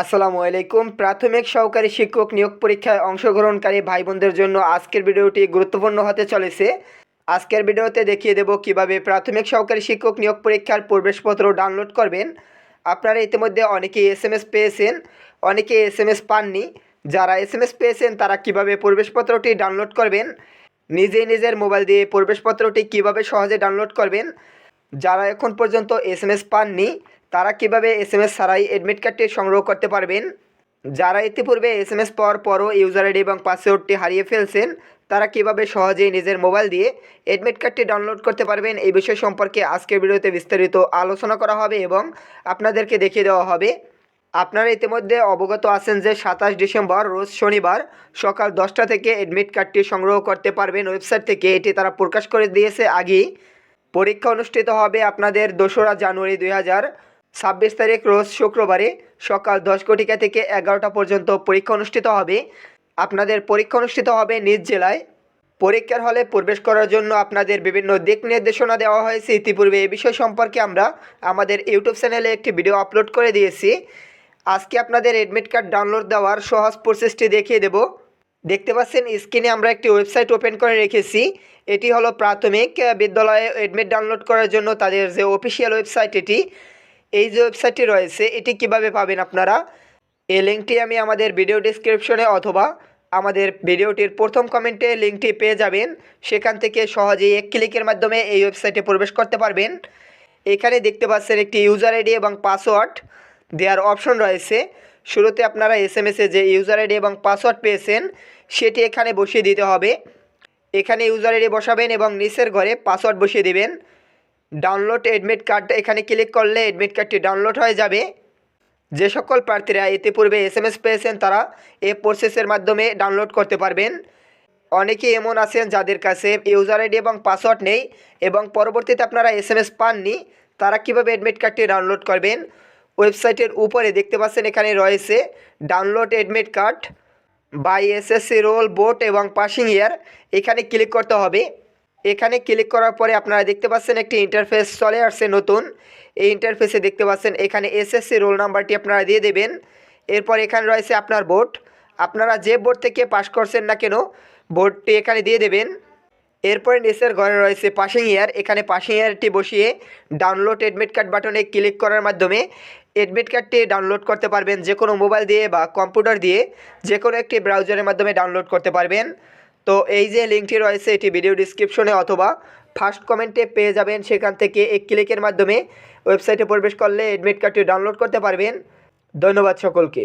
আসসালামু আলাইকুম। প্রাথমিক সহকারী শিক্ষক নিয়োগ পরীক্ষায় অংশগ্রহণকারী ভাই বোনদের জন্য আজকের ভিডিওটি গুরুত্বপূর্ণ হতে চলেছে। আজকের ভিডিওতে দেখিয়ে দেব কীভাবে প্রাথমিক সহকারী শিক্ষক নিয়োগ পরীক্ষার প্রবেশপত্র ডাউনলোড করবেন। আপনারা ইতিমধ্যে অনেকেই এস এম এস পেয়েছেন অনেকে এস এম এস পাননি। যারা এস এম এস পেয়েছেন, তারা কীভাবে প্রবেশপত্রটি ডাউনলোড করবেন? নিজেই নিজের মোবাইল দিয়ে প্রবেশপত্রটি কীভাবে সহজে ডাউনলোড করবেন? যারা এখন পর্যন্ত এস এম এস পাননি তারা কীভাবে এস এম এস ছাড়াই অ্যাডমিট কার্ডটি সংগ্রহ করতে পারবেন? যারা ইতিপূর্বে এস এম এস পাওয়ার পরও ইউজার আইডি এবং পাসওয়ার্ডটি হারিয়ে ফেলছেন, তারা কীভাবে সহজেই নিজের মোবাইল দিয়ে অ্যাডমিট কার্ডটি ডাউনলোড করতে পারবেন এই বিষয় সম্পর্কে আজকের ভিডিওতে বিস্তারিত আলোচনা করা হবে এবং আপনাদেরকে দেখিয়ে দেওয়া হবে। আপনারা ইতিমধ্যে অবগত আছেন যে সাতাশ ডিসেম্বর, রোজ শনিবার সকাল দশটা থেকে অ্যাডমিট কার্ডটি সংগ্রহ করতে পারবেন ওয়েবসাইট থেকে। এটি তারা প্রকাশ করে দিয়েছে আগেই। পরীক্ষা অনুষ্ঠিত হবে আপনাদের দোসরা জানুয়ারি দুই হাজার ছাব্বিশ তারিখ রোজ শুক্রবারে সকাল দশ ঘটিকা থেকে এগারোটা পর্যন্ত পরীক্ষা অনুষ্ঠিত হবে। আপনাদের পরীক্ষা অনুষ্ঠিত হবে নিজ জেলায়। পরীক্ষার হলে প্রবেশ করার জন্য আপনাদের বিভিন্ন দিক নির্দেশনা দেওয়া হয়েছে। ইতিপূর্বে এ বিষয় সম্পর্কে আমরা আমাদের ইউটিউব চ্যানেলে একটি ভিডিও আপলোড করে দিয়েছি। আজকে আপনাদের অ্যাডমিট কার্ড ডাউনলোড দেওয়ার সহজ প্রসেসটি দেখিয়ে দেব। দেখতে পাচ্ছেন, স্ক্রিনে আমরা একটি ওয়েবসাইট ওপেন করে রেখেছি। এটি হলো প্রাথমিক বিদ্যালয়ে অ্যাডমিট ডাউনলোড করার জন্য তাদের যে অফিসিয়াল ওয়েবসাইট এটি এই যে ওয়েবসাইটটি রয়েছে, এটি কীভাবে পাবেন আপনারা? এই লিঙ্কটি আমি আমাদের ভিডিও ডিসক্রিপশনে অথবা আমাদের ভিডিওটির প্রথম কমেন্টে লিঙ্কটি পেয়ে যাবেন। সেখান থেকে সহজেই এক ক্লিকের মাধ্যমে এই ওয়েবসাইটে প্রবেশ করতে পারবেন। এখানে দেখতে পাচ্ছেন একটি ইউজার আইডি এবং পাসওয়ার্ড দেওয়ার অপশন রয়েছে। শুরুতে আপনারা এস এম যে ইউজার আইডি এবং পাসওয়ার্ড পেয়েছেন, সেটি এখানে বসিয়ে দিতে হবে। এখানে ইউজার আইডি বসাবেন এবং নিচের ঘরে পাসওয়ার্ড বসিয়ে দিবেন। ডাউনলোড অ্যাডমিট কার্ড এখানে ক্লিক করলে অ্যাডমিট কার্ডটি ডাউনলোড হয়ে যাবে। যে সকল প্রার্থীরা ইতিপূর্বে এস এম এস পেয়েছেন, তারা এই প্রসেসের মাধ্যমে ডাউনলোড করতে পারবেন। অনেকেই এমন আছেন যাদের কাছে ইউজার আইডি এবং পাসওয়ার্ড নেই এবং পরবর্তীতে আপনারা এস এম এস পাননি, তারা কীভাবে অ্যাডমিট কার্ডটি ডাউনলোড করবেন? ওয়েবসাইটের উপরে দেখতে পাচ্ছেন, এখানে রয়েছে download admit card by SSC roll board এবং পাসিং ইয়ার এখানে ক্লিক করতে হবে। এখানে ক্লিক করার পরে আপনারা দেখতে পাচ্ছেন একটি ইন্টারফেস চলে আসছে নতুন। এই ইন্টারফেসে দেখতে পাচ্ছেন এখানে এসএসসি রোল নাম্বারটি আপনারা দিয়ে দেবেন। এরপর এখানে রয়েছে আপনার বোর্ড আপনারা যে বোর্ড থেকে পাস করছেন না কেন বোর্ডটি এখানে দিয়ে দেবেন। এরপরে নিচের ঘরে রয়েছে পাসিং ইয়ার এখানে পাসিং ইয়ারটি বসিয়ে ডাউনলোড অ্যাডমিট কার্ড বাটনে ক্লিক করার মাধ্যমে অ্যাডমিট কার্ডটি ডাউনলোড করতে পারবেন। যে কোনো মোবাইল দিয়ে বা কম্পিউটার দিয়ে যে কোনো একটি ব্রাউজারের মাধ্যমে ডাউনলোড করতে পারবেন। তো এই যে লিঙ্কটি রয়েছে, এটি ভিডিও ডিসক্রিপশনে অথবা ফার্স্ট কমেন্টে পেয়ে যাবেন। সেখান থেকে এক ক্লিকের মাধ্যমে ওয়েবসাইটে প্রবেশ করলে অ্যাডমিট কার্ডটি ডাউনলোড করতে পারবেন। ধন্যবাদ সকলকে।